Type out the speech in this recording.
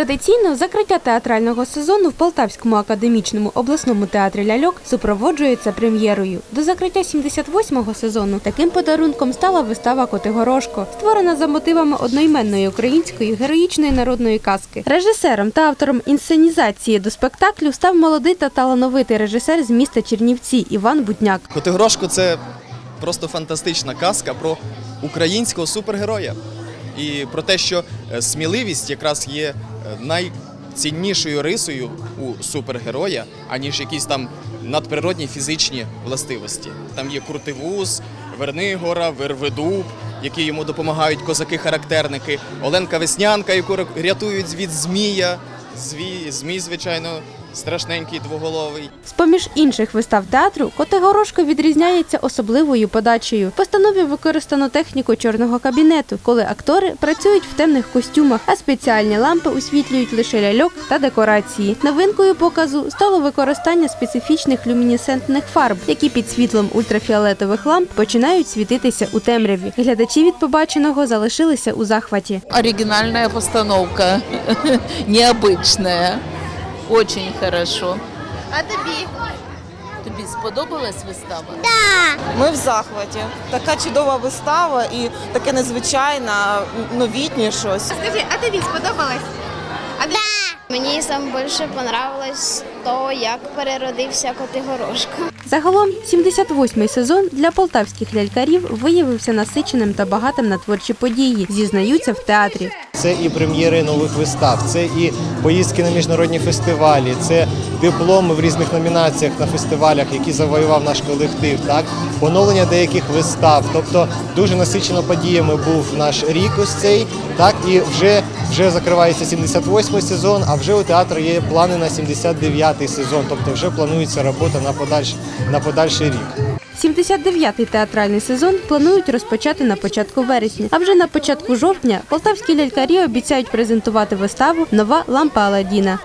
Традиційно закриття театрального сезону в Полтавському академічному обласному театрі ляльок супроводжується прем'єрою. До закриття 78-го сезону таким подарунком стала вистава Котигорошко, створена за мотивами одноіменної української героїчної народної казки. Режисером та автором інсценізації до спектаклю став молодий та талановитий режисер з міста Чернівці Іван Бутняк. Котигорошко це просто фантастична казка про українського супергероя. І про те, що е, сміливість якраз є найціннішою рисою у супергероя, аніж якісь там надприродні фізичні властивості. Там є Куртивуз, Вернигора, Верведуб, які йому допомагають козаки-характерники, Оленка Веснянка, яку рятують від змія. Змій, звичайно, страшненький двоголовий. З-поміж інших вистав театру Котигорошко відрізняється особливою подачею. В постанові використано техніку чорного кабінету, коли актори працюють в темних костюмах, а спеціальні лампи освітлюють лише ляльок та декорації. Новинкою показу стало використання специфічних люмінесцентних фарб, які під світлом ультрафіолетових ламп починають світитися у темряві. Глядачі від побаченого залишилися у захваті. Оригинальная постановка, необычная. Очень хорошо. А тобі? Тобі сподобалась вистава? Ми в захваті. Така чудова вистава і таке незвичайне, новітнє щось. Скажи, а тобі сподобалось? А тобі? Мені саме більше понравилось то, як переродився Котигорошко. Загалом 78-й сезон для полтавських лялькарів виявився насиченим та багатим на творчі події, зізнаються в театрі. Це і прем'єри нових вистав, це і поїздки на міжнародні фестивалі, це дипломи в різних номінаціях на фестивалях, які завоював наш колектив. Так, поновлення деяких вистав. Тобто дуже насичено подіями був наш рік ось цей. Так, і вже вже закривається 78-й сезон, а вже у театру є плани на 79-й сезон. Тобто вже планується робота на подальш на подальший рік. 79-й театральний сезон планують розпочати на початку вересня. А вже на початку жовтня полтавські лялькарі обіцяють презентувати виставу Нова лампа Аладдіна».